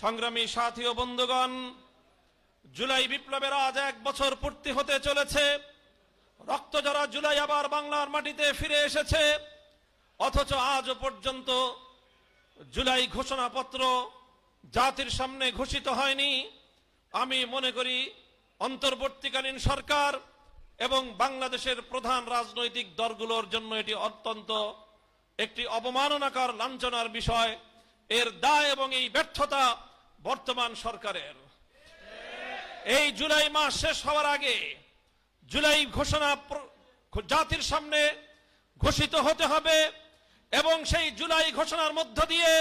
সংগ্রামী সাথী ও বন্ধুগণ, জুলাই বিপ্লবের আজ এক বছর পূর্তি হতে চলেছে। রক্তজরা জুলাই আবার বাংলার মাটিতে ফিরে এসেছে। অথচ আজও পর্যন্ত জুলাই ঘোষণাপত্র জাতির সামনে ঘোষিত হয়নি। আমি মনে করি, অন্তর্বর্তীকালীন সরকার এবং বাংলাদেশের প্রধান রাজনৈতিক দলগুলোর জন্য এটি অত্যন্ত একটি অবমাননাকর, লাঞ্ছনার বিষয়। এর দায় এবং এই ব্যর্থতা বর্তমান সরকারের এই জুলাই মাস শেষ হওয়ার আগে জুলাই ঘোষণা প্র- জাতির সামনে ঘোষিত হতে হবে এবং সেই জুলাই ঘোষণার মধ্য দিয়ে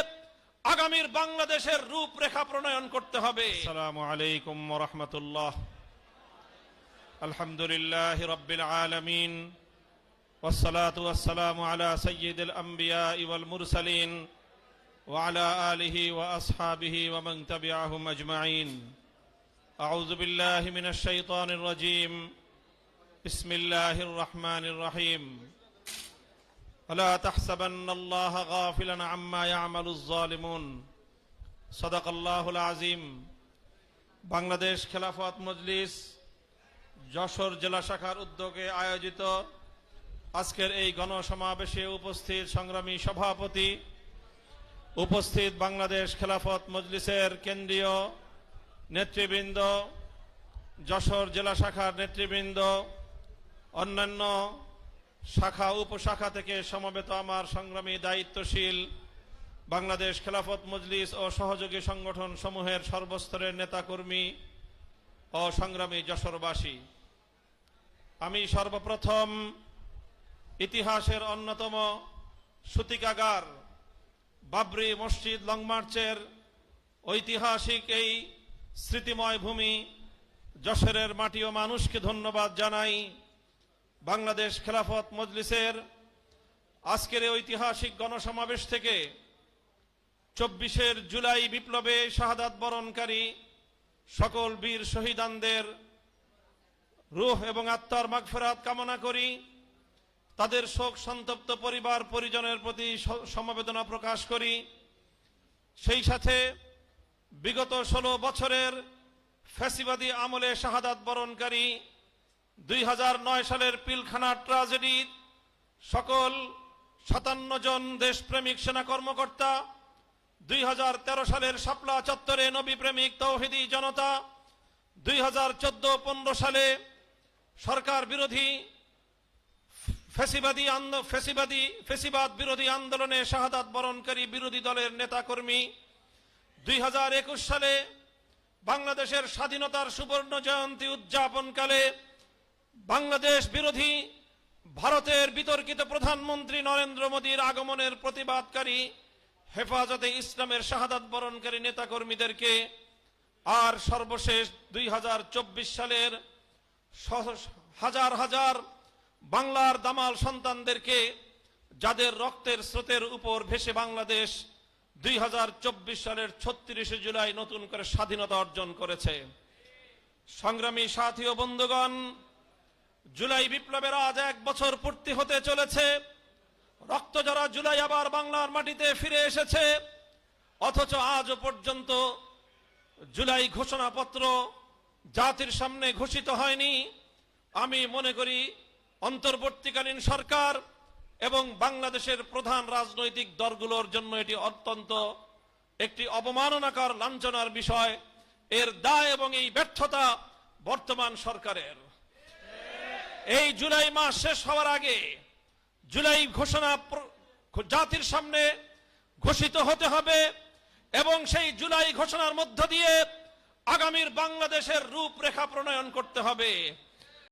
আগামীর বাংলাদেশের রূপরেখা প্রণয়ন করতে হবে আসসালামু আলাইকুম রহমতুল্লাহ আলহামদুলিল্লাহ রব্বিল আলমিন والصلاة والسلام على سيد الأنبياء والمرسلين وعلى آله وأصحابه ومن تبعهم أجمعين أعوذ بالله من الشيطان الرجيم بسم الله الرحمن الرحيم فلا تحسبن الله غافلا عما يعمل الظالمون صدق الله العظيم বাংলাদেশ খেলাফত মজলিস যশোর জেলা শাখার উদ্যোগে আয়োজিত আজকের এই গণসমাবেশে উপস্থিত সংগ্রামী সভাপতি উপস্থিত বাংলাদেশ খেলাফত মজলিসের কেন্দ্রীয় নেতৃবৃন্দ, যশোর জেলা শাখার নেতৃবৃন্দ, অন্যান্য শাখা, উপশাখা থেকে সমবেত আমার সংগ্রামী দায়িত্বশীল বাংলাদেশ খেলাফত মজলিস ও সহযোগী সংগঠন সমূহের সর্বস্তরের নেতাকর্মী ও সংগ্রামী যশোরবাসী। আমি সর্বপ্রথম ইতিহাসের অন্যতম সূতিকাগার বাবরি মসজিদ লং মার্চের ঐতিহাসিক এই স্মৃতিময় ভূমি, যশোরের মাটি ও মানুষকে ধন্যবাদ জানাই বাংলাদেশ খেলাফত মজলিসের আজকের ঐতিহাসিক গণসমাবেশ থেকে চব্বিশের জুলাই বিপ্লবে শাহাদাত বরণকারী সকল বীর শহীদানদের রুহ এবং আত্মার মাগফেরাত কামনা করি। তাদের শোক সন্তপ্ত পরিবার পরিজনের প্রতি সমবেদনা প্রকাশ করি। সেই সাথে বিগত ষোলো বছরের ফ্যাসিবাদী আমলে শাহাদাত বরণকারী দুই নয় সালের পিলখানা ট্রাজেডির সকল সাতান্ন জন দেশপ্রেমিক সেনা কর্মকর্তা, দুই হাজার তেরো সালের শাপলা চত্বরে নবী প্রেমিক তৌহিদি জনতা, দুই হাজার সালে সরকার বিরোধী ফেসিবাদী ফেসিবাদী, ফেসিবাদ বিরোধী আন্দোলনে শাহাদাত বরণকারী বিরোধী দলের নেতাকর্মী। দুই হাজার একুশ সালে বাংলাদেশের স্বাধীনতার সুবর্ণ জয়ন্তী উদযাপনকালে বাংলাদেশ বিরোধী ভারতের বিতর্কিত প্রধানমন্ত্রী নরেন্দ্র মোদীর আগমনের প্রতিবাদকারী হেফাজতে ইসলামের শাহাদাত বরণকারী নেতাকর্মীদেরকে আর সর্বশেষ দুই হাজার চব্বিশ সালের হাজার হাজার বাংলার দামাল সন্তানদেরকে যাদের রক্তের স্রোতের উপর ভেসে বাংলাদেশ দুই হাজার চব্বিশ সালের ছত্রিশে জুলাই নতুন করে স্বাধীনতা অর্জন করেছে। সংগ্রামী সাথী ও বন্ধুগণ, জুলাই বিপ্লবের আজ এক বছর পূর্তি হতে চলেছে। রক্তজরা জুলাই আবার বাংলার মাটিতে ফিরে এসেছে। অথচ আজও পর্যন্ত জুলাই ঘোষণাপত্র জাতির সামনে ঘোষিত হয়নি। আমি মনে করি অন্তর্বর্তীকালীন সরকার এবং বাংলাদেশের প্রধান রাজনৈতিক দলগুলোর জন্য এটি অত্যন্ত একটি অবমাননাকর, লাঞ্ছনার বিষয়। এর দায় এবং এই ব্যর্থতা বর্তমান সরকারের। এই জুলাই মাস শেষ হওয়ার আগে জুলাই ঘোষণা জাতির সামনে ঘোষিত হতে হবে এবং সেই জুলাই ঘোষণার মধ্য দিয়ে আগামীর বাংলাদেশের রূপরেখা প্রণয়ন করতে হবে।